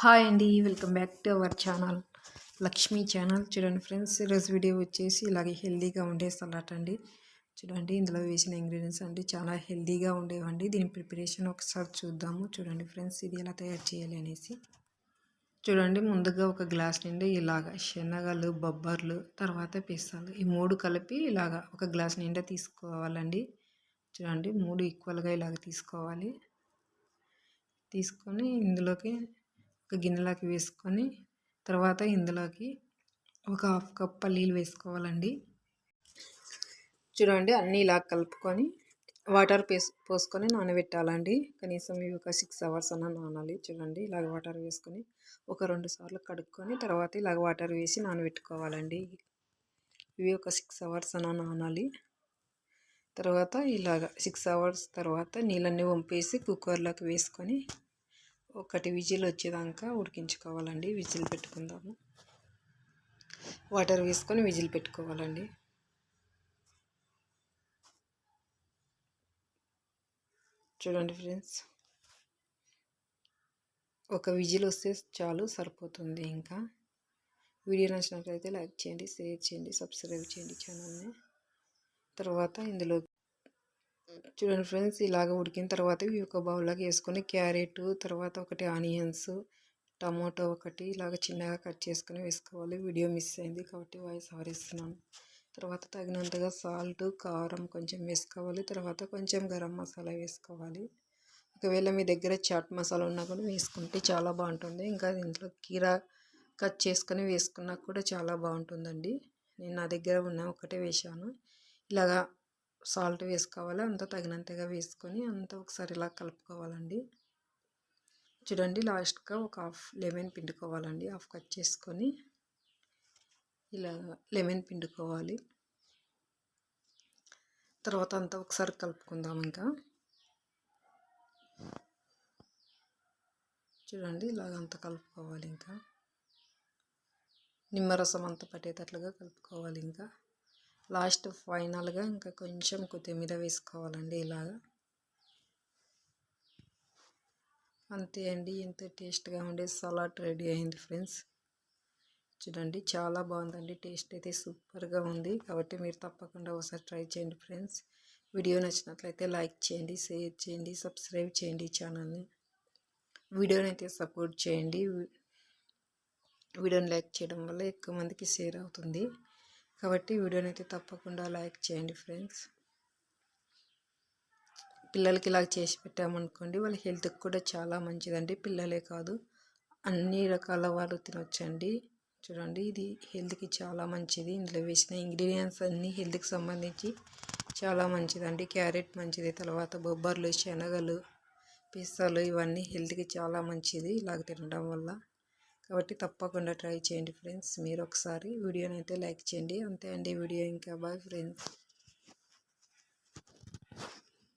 Hi అండి welcome back to our channel. Lakshmi channel. చూడండి friends ఈరోజు వీడియో వచ్చేసి ఇలాగే హెల్దీగా ఉండే సలాట్ అండి. చూడండి ఇందులో వేసిన ఇంగ్రీడియంట్స్ అండి చాలా హెల్దీగా ఉండేవండి. దీని ప్రిపరేషన్ ఒకసారి చూద్దాము. చూడండి ఫ్రెండ్స్ ఇది ఎలా తయారు చేయాలి అనేసి. చూడండి ముందుగా ఒక గ్లాస్ నిండా ఇలాగ శనగలు బొబ్బర్లు తర్వాత పిస్తాలు ఈ మూడు కలిపి ఇలాగ ఒక గ్లాస్ నిండా తీసుకోవాలండి. చూడండి మూడు ఈక్వల్గా ఇలాగ తీసుకోవాలి. తీసుకొని ఇందులోకి ఒక గిన్నెలోకి వేసుకొని తర్వాత ఇందులోకి ఒక హాఫ్ కప్ పల్లీలు వేసుకోవాలండి. చూడండి అన్నీ ఇలా కలుపుకొని వాటర్ పేస్ పోసుకొని నానబెట్టాలండి. కనీసం ఇవి ఒక సిక్స్ అవర్స్ అన్న నానాలి. చూడండి ఇలాగ వాటర్ వేసుకొని ఒక రెండు సార్లు కడుక్కొని తర్వాత ఇలాగ వాటర్ వేసి నానబెట్టుకోవాలండి. ఇవి ఒక సిక్స్ అవర్స్ అన్న నానాలి. తర్వాత ఇలాగ సిక్స్ అవర్స్ తర్వాత నీళ్ళన్నీ వంపేసి కుక్కర్లోకి వేసుకొని ఒకటి విజిల్ వచ్చేదాకా ఉడికించుకోవాలండి. విజిల్ పెట్టుకుందాము. వాటర్ వేసుకొని విజిల్ పెట్టుకోవాలండి. చూడండి ఫ్రెండ్స్. ఒక విజిల్ వస్తే చాలు సరిపోతుంది ఇంకా. వీడియో నచ్చినట్లయితే లైక్ చేయండి షేర్ చేయండి సబ్స్క్రైబ్ చేయండి ఛానల్ని. తర్వాత ఇందులో చూడండి ఫ్రెండ్స్ ఇలాగ ఉడికిన తర్వాత ఇవి ఒక బౌల్లోకి వేసుకొని క్యారెట్ తర్వాత ఒకటి ఆనియన్స్ టమాటో ఒకటి ఇలాగ చిన్నగా కట్ చేసుకొని వేసుకోవాలి. వీడియో మిస్ అయింది కాబట్టి వాయిస్ ఆరేస్తున్నాను. తర్వాత తగినంతగా సాల్ట్ కారం కొంచెం వేసుకోవాలి. తర్వాత కొంచెం గరం మసాలా వేసుకోవాలి. ఒకవేళ మీ దగ్గర చాట్ మసాలా ఉన్నా కూడా వేసుకుంటే చాలా బాగుంటుంది. ఇంకా దీంట్లో కీరా కట్ చేసుకొని వేసుకున్నా కూడా చాలా బాగుంటుందండి. నేను నా దగ్గర ఉన్న ఒకటే వేసాను ఇలాగా సాల్ట్ వేసుకోవాలి. అంత తగినంతగా వేసుకొని అంతా ఒకసారి ఇలా కలుపుకోవాలండి. చూడండి లాస్ట్గా ఒక హాఫ్ లెమన్ పిండుకోవాలండి. హాఫ్ కట్ చేసుకొని ఇలా లెమన్ పిండుకోవాలి. తర్వాత అంతా ఒకసారి కలుపుకుందాం ఇంకా. చూడండి ఇలాగ అంతా కలుపుకోవాలి ఇంకా. నిమ్మరసం అంతా పట్టేటట్లుగా కలుపుకోవాలి ఇంకా. లాస్ట్ ఫైనల్గా ఇంకా కొంచెం కొత్తిమీర వేసుకోవాలండి ఇలాగా. అంతే అండి ఎంతో టేస్ట్గా ఉండే సలాడ్ రెడీ అయింది ఫ్రెండ్స్. చూడండి చాలా బాగుందండి టేస్ట్ అయితే సూపర్గా ఉంది. కాబట్టి మీరు తప్పకుండా ఒకసారి ట్రై చేయండి ఫ్రెండ్స్. వీడియో నచ్చినట్లయితే లైక్ చేయండి షేర్ చేయండి సబ్స్క్రైబ్ చేయండి ఛానల్ని. వీడియోని అయితే సపోర్ట్ చేయండి. వీడియోని లైక్ చేయడం వల్ల ఎక్కువ మందికి షేర్ అవుతుంది. కాబట్టి వీడియోని అయితే తప్పకుండా లైక్ చేయండి ఫ్రెండ్స్. పిల్లలకి ఇలా చేసి పెట్టామనుకోండి వాళ్ళ హెల్త్కి కూడా చాలా మంచిదండి. పిల్లలే కాదు అన్ని రకాల వాళ్ళు తినొచ్చండి. చూడండి ఇది హెల్త్కి చాలా మంచిది. ఇందులో వేసిన ఇంగ్రీడియంట్స్ అన్నీ హెల్త్కి సంబంధించి చాలా మంచిదండి. క్యారెట్ మంచిది తర్వాత బొబ్బర్లు శనగలు పిస్తాలు ఇవన్నీ హెల్త్కి చాలా మంచిది. ఇలాగ తినడం వల్ల కాబట్టి తప్పకుండా ట్రై చేయండి ఫ్రెండ్స్. మీరు ఒకసారి వీడియోని అయితే లైక్ చేయండి. అంతే అండి వీడియో ఇంకా. Bye friends.